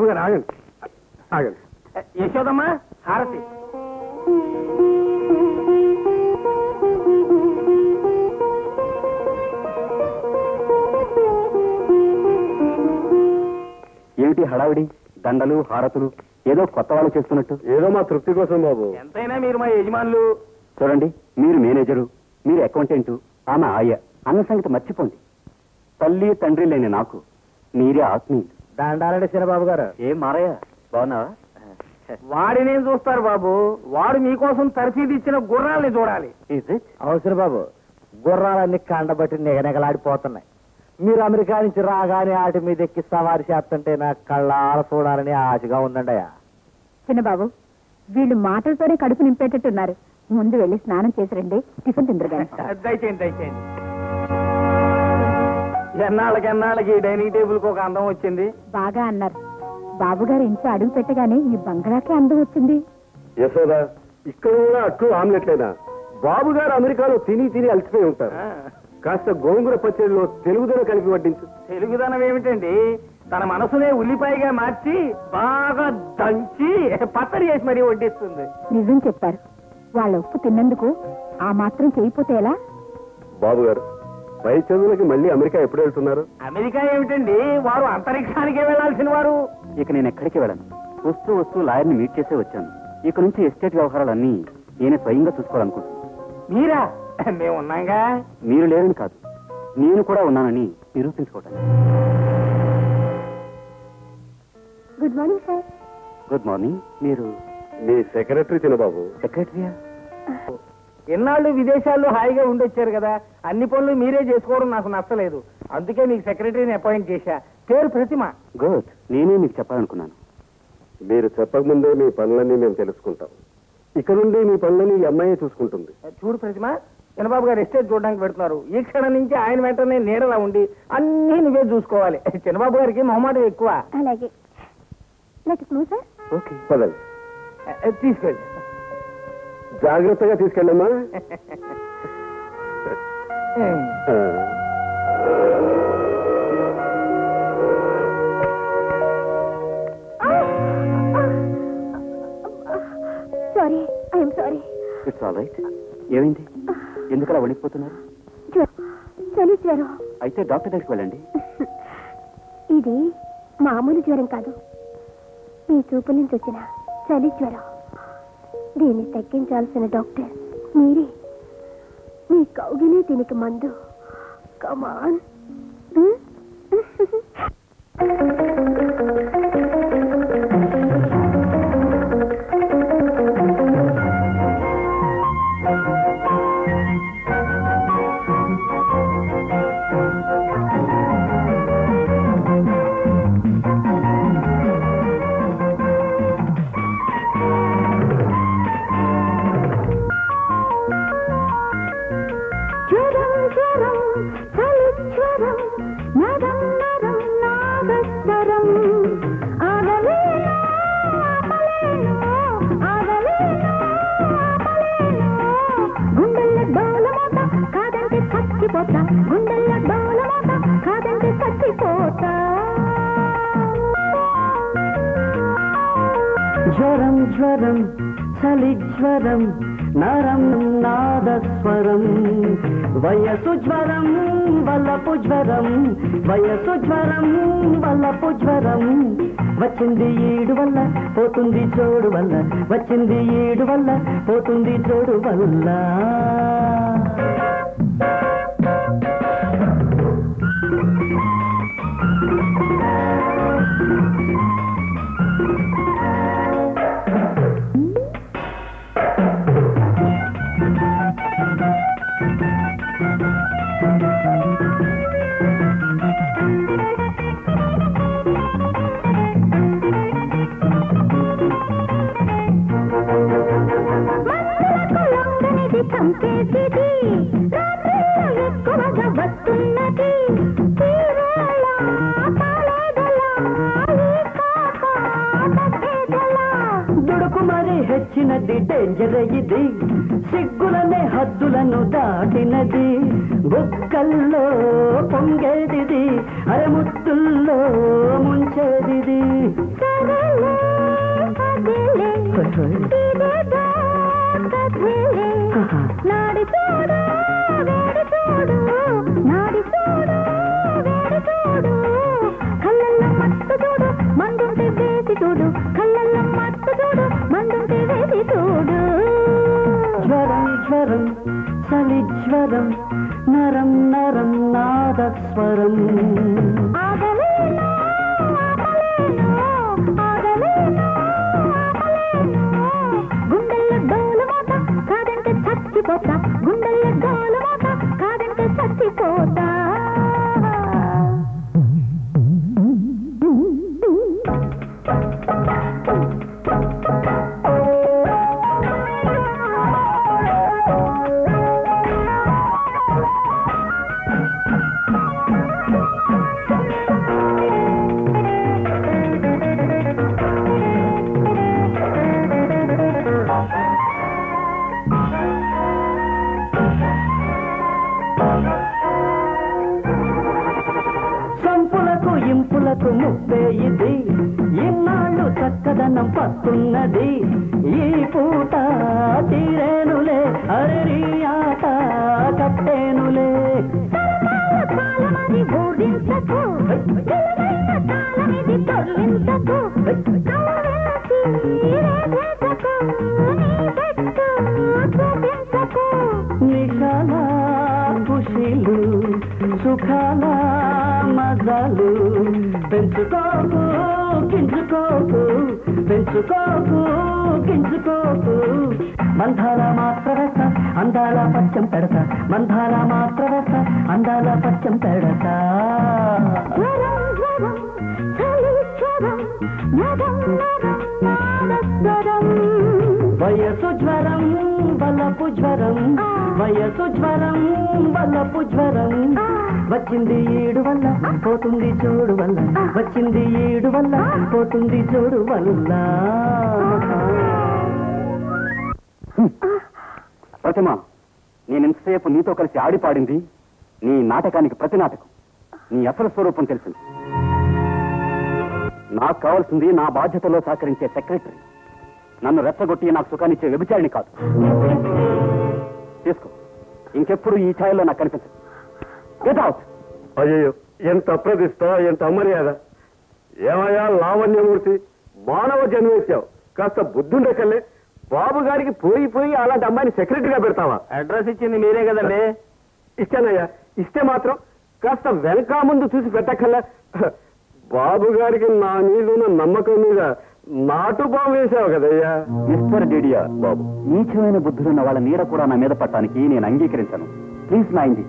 బాబు గారు ఆగండి. ఆగండి. యశోదమ్మా హారతి. ఏమిటి హడావిడి? దండలు హారతులు ఏదో కొత్త వాళ్ళు చేస్తున్నట్టు. ఏదో మా తృప్తి కోసం బాబు. ఎంతైనా మీరు మా యజమానులు. చూడండి మీరు మేనేజరు మీరు అకౌంటెంట్ ఆమె ఆయ. అన్న సంగతి మర్చిపోండి. తల్లి తండ్రి లేని నాకు మీరే ఆత్మీయులు. దండాలండి చిన్నబాబు గారు. ఏం మారయ్య? బాగున్నావా? వాడినేం చూస్తారు బాబు? వాడు మీకోసం తరఫీదు ఇచ్చిన గుర్రాల్ని చూడాలి? అవసరం బాబు. గుర్రాలన్నీ కండబట్టి నిగనిగలాడిపోతున్నాయి. మీరు అమెరికా నుంచి రాగానే వాటి మీద ఎక్కి సవారి చేస్తుంటే నా కళ్ళాల చూడాలని ఆశగా ఉందండి అయ్యా. చిన్నబాబు వీళ్ళు మాటలతోనే కడుపు నింపేటట్టున్నారు. ముందు వెళ్ళి స్నానం చేసి రండి. టిఫిన్ తిందరు దయచేయండి దయచేయండి. ఎన్నాళ్ళకి ఎన్నాళ్ళకి ఈ డైనింగ్ టేబుల్కు ఒక అందం వచ్చింది? బాగా అన్నారు. బాబుగారు ఇంట్లో అడుగు పెట్టగానే ఈ బంగ్లాకే అందం వచ్చింది. యశోద ఇక్కడ కూడా అట్లు ఆమ్లెట్లేనా? బాబు గారు అమెరికాలో తిని తిని అలసిపోయి ఉంటారు. కాస్త గోంగూర పచ్చడిలో తెలుగుదనం కలిపి వడ్డించు. తెలుగుదనం ఏమిటండి? తన మనసునే ఉల్లిపాయగా మార్చి బాగా దంచి పచ్చడి చేసి మరీ వడ్డిస్తుంది. నిజం చెప్పారు. వాళ్ళ ఉప్పు తిన్నందుకు ఆ మాత్రం చేయిపోతే ఎలా? బాబు గారు పై చదువులకి మళ్ళీ అమెరికా ఎప్పుడు వెళ్తున్నారు? అమెరికా ఏమిటండి? వారు అంతరిక్షానికే వెళ్ళాల్సిన వారు. ఇక నేను ఎక్కడికి వెళ్ళను. వస్తూ వస్తూ లాయర్ని మీట్ చేసే వచ్చాను. ఇక నుంచి ఎస్టేట్ వ్యవహారాలన్నీ నేనే స్వయంగా చూసుకోవాలనుకుంటున్నాను. మీరా? మేము ఉన్నాగా? మీరు లేరని కాదు. నేను కూడా ఉన్నానని నిరూపించుకోవటానికి good morning sir. Good morning. మీరు మీ సెక్రటరీ చిన్నబాబు సెక్రటరీయా? ఎన్నాళ్ళు విదేశాల్లో హాయిగా ఉండొచ్చారు కదా అన్ని పనులు మీరే చేసుకోవడం నాకు నచ్చలేదు. అందుకే మీకు సెక్రటరీని అపాయింట్ చేశా. పేరు ప్రతిమ. గుడ్. నేనే మీకు చెప్పాలనుకున్నాను. మీరు చెప్పకముందే మీ పనులన్నీ మేము తెలుసుకుంటాం. ఇక నుండి మీ పనులని ఈ అమ్మాయి చూసుకుంటుంది. చూడు ప్రతిమ చిన్నబాబు గారు ఎస్టేట్ చూడడానికి పెడుతున్నారు ఈ క్షణం నుంచి ఆయన వెంటనే నీడలా ఉండి అన్నీ నువ్వే చూసుకోవాలి. చిన్నబాబు గారికి మొహమాటం ఎక్కువ. అలాగే. ఓకే. పదండి. తీసుకెళ్ళి. జాగ్రత్తగా తీసుకెళ్ళమ్మా. Sorry I'm sorry it's all right ఏమైంది? ఎందుకు అలా వణికిపోతున్నారు చలి జ్వరం. అయితే డాక్టర్ దగ్గరికి వెళ్ళండి. ఇది మామూలు జ్వరం కాదు. మీ చూపు నుంచి వచ్చిన చలి జ్వరం. దీన్ని తగ్గించాల్సిన డాక్టర్. మీరే. మీ కౌగిలే దీనికి మందు. కమాన్ గుండెల్లో కాదంటే జ్వరం జ్వరం చలి జ్వరం నరం నాదస్వరం. వయసు జ్వరం వల్లపు జ్వరం వయసు జ్వరం వల్లపు జ్వరం. వచ్చింది ఈడు వల్ల పోతుంది చోడు వల్ల వచ్చింది ఈడు వల్ల పోతుంది చోడు వల్ల. ఉన్నది డేంజర్ ఇది. సిగ్గులనే హద్దులను దాటినది. బుక్కల్లో పొంగేది అరముత్తుల్లో ముంచేది చూడ స్వరం నరం నరం నాదస్వరం. గుండెల్లో డోలు మోత కాదంటే చచ్చిపోతా. పూట తీరేనులే అరి ఆట కట్టేనులే నిషాల ఖుషీలు సుఖాల మజాలు పెంచుకోకు కించుకోకు పెంచుకోకు కించుకోకు. మందాల మాత్రవత అందాల పచ్చం పెడతా మందాల మాత్రవత అందాల పచ్చం పెడతా వయసు జ్వరం బలపు జ్వరం. వయసు జ్వరం బలపు జ్వరం. వచ్చింది ఈడు వల్ల పోతుంది చూడు వల్ల. వచ్చింది ఈడు వల్ల పోతుంది చూడు వల్ల. ప్రతిమ నేను ఇంతసేపు నీతో కలిసి ఆడిపాడింది నీ నాటకానికి ప్రతి నాటకం. నీ అసలు స్వరూపం తెలిసింది. నాకు కావాల్సింది నా బాధ్యతలో సహకరించే సెక్రటరీ. నన్ను రెచ్చగొట్టి నాకు సుఖాన్నిచ్చే వ్యభిచారిణి కాదు. ఇంకెప్పుడు ఈ ఛాయల్లో నాకు కనిపించదు. గెట్ అవుట్ అయ్యో ఎంత అప్రదిష్ట ఎంత అమర్యాద. ఏమయ్యా లావణ్యమూర్తి మానవ జన్మేశావు కాస్త బుద్ధుండే కల్లే బాబు గారికి పోయి పోయి అలాంటి అమ్మాయిని సెక్రటరీగా పెడతావా? అడ్రస్ ఇచ్చింది మీరే కదండి. ఇష్టేనయ్యా ఇస్తే మాత్రం. కాస్త వెనక ముందు చూసి పెట్టక్కల్లా బాబు గారికి నా మీద ఉన్న నమ్మకం మీద నాటు బాంబు వేసావు కదయ్యా. మిస్టర్ డేడియా బాబు నీచమైన బుద్ధులున్న వాళ్ళ నీడ కూడా నా మీద పట్టడానికి నేను అంగీకరించను. ప్లీజ్ నా ఇంది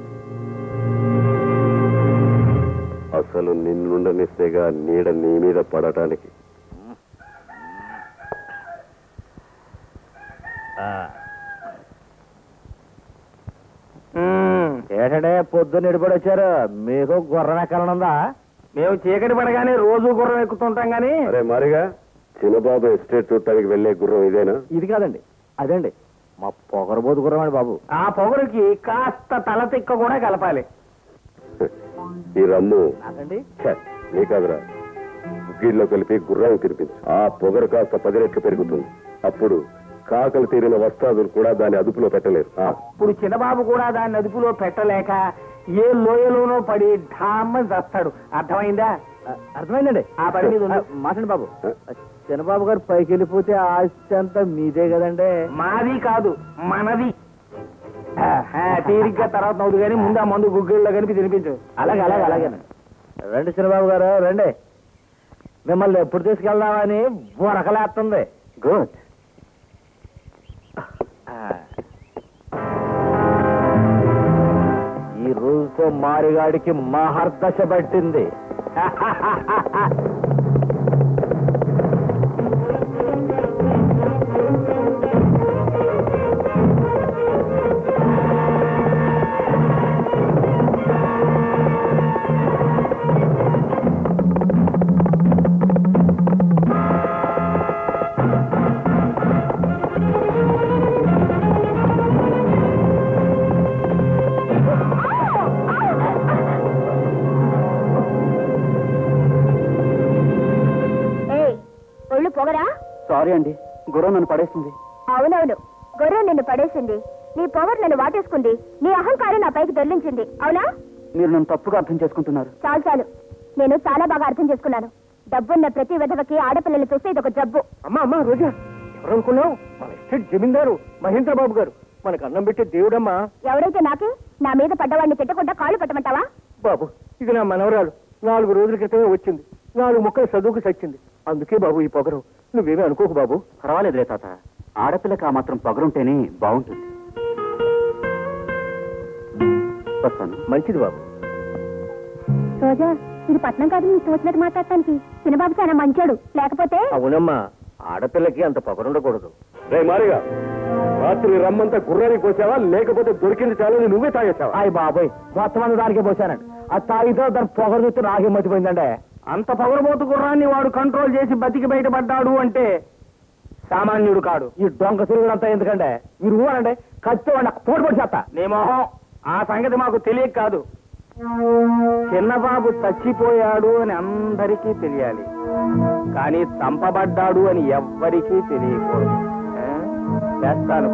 అసలు నిన్నుండనిస్తేగా నీడ నీ మీద పడటానికి. ఏంటంటే పొద్దున్న నిడిపడి వచ్చారు మీకు గుర్రం ఎక్కాలనుందా మేము చీకటి పడగానే రోజు గుర్రం ఎక్కుతుంటాం గానీ. అరే మరిగా చిన్నబాబు ఎస్టేట్ చూడటానికి వెళ్ళే గుర్రం ఇదేనా? ఇది కాదండి అదండి. మా పొగరబోతు గుర్రం అండి బాబు. ఆ పొగరుకి కాస్త తల తిక్క కూడా కలపాలి. ఈ రమ్ము. ఛ, నీ కాదురా. గుగ్గిల్లో కలిపి గుర్రాన్ని తినిపించు ఆ పొగరు కాస్త పది రెట్లు పెరుగుతుంది. అప్పుడు కాకలు తీరిన వస్తాదులు కూడా దాని అదుపులో పెట్టలేరు. ఇప్పుడు చిన్నబాబు కూడా దాన్ని అదుపులో పెట్టలేక ఏ లోయలోనో పడి ఢామ్మని చస్తాడు. అర్థమైందా? అర్థమైందండి. ఆ పని మీద మాట్లాడి బాబు. చిన్నబాబు గారు పైకి వెళ్ళిపోతే ఆస్తి అంతా మీదే కదండి. మాది కాదు మనది. తీరిగ్గా తర్వాత నవ్వుదు కానీ ముందు ఆ మందు గుగ్గిళ్ళలో కలిపి తినిపించు. అలాగే అలాగే అలాగే. రండి చిన్నబాబు గారు రండి. మిమ్మల్ని ఎప్పుడు తీసుకెళ్దామని బురకలేస్తుంది గుడ్. ఈ రోజుతో మారిగాడికి మహర్దశ పట్టింది. సారీ అండి. గుర్రం నన్ను పడేస్తుంది అవునవును. గొర్రె నిన్ను పడేసింది. నీ పవర్ నన్ను వాటేసుకుంది. నీ అహంకారం నా పైకి దొర్లించింది. అవునా? మీరు నన్ను తప్పుగా అర్థం చేసుకుంటున్నారు. చాలు చాలు. నేను చాలా బాగా అర్థం చేసుకున్నాను. డబ్బున్న ప్రతి విధవకి ఆడపిల్లలు చూస్తే ఇదొక జబ్బు. అమ్మా అమ్మా రోజా. ఎవరు అనుకున్నావు మన ఎస్టేట్ జమీందారు మహేంద్ర బాబు గారు. మనకు అన్నం పెట్టే దేవుడమ్మా. ఎవరైతే నాకే నా మీద పడ్డవాడిని తిట్టకుండా కాళ్ళు పట్టమంటావా? బాబు ఇది నా మనవరాలు. నాలుగు రోజుల క్రితమే వచ్చింది. నాలుగు ముక్కలు చదువుకు చచ్చింది. అందుకే బాబు ఈ పొగరు. నువ్వేమీ అనుకోకు బాబు. పర్వాలేదులే తాత. ఆడపిల్లకి ఆ మాత్రం పొగరుంటేనే బాగుంటుంది. వస్తాను. మంచిది బాబు. రోజా ఇది పట్నం కాదు నీ తోచినట్టు మాట్లాడటానికి. చిన్నబాబు చాలా మంచోడు. లేకపోతే? అవునమ్మా ఆడపిల్లకి అంత పొగరుండకూడదు. రే మారిగా రాత్రి రమ్మంతా గుర్రాన్ని కోసావా లేకపోతే దొరికింది చాలని నువ్వే తాగేసావా? అయ్య బాబోయ్ మొత్తం దానికే పోసానండి. ఆ తాగితో దాని పొగరు చూస్తే నాకే మతిపోయిందంటే అంత పగలబోతు గుర్రాన్ని వాడు కంట్రోల్ చేసి బతికి బయటపడ్డాడు అంటే సామాన్యుడు కాడు. ఈ డొంక తిరుగుడంతా ఎందుకంటే? మీరు ఊరంటే కత్తి వాడిని పోటు పడి చేస్తా. నీ మొహం ఆ సంగతి మాకు తెలియక కాదు. చిన్నబాబు చచ్చిపోయాడు అని అందరికీ తెలియాలి. కానీ చంపబడ్డాడు అని ఎవ్వరికీ తెలియకూడదు. చేస్తాను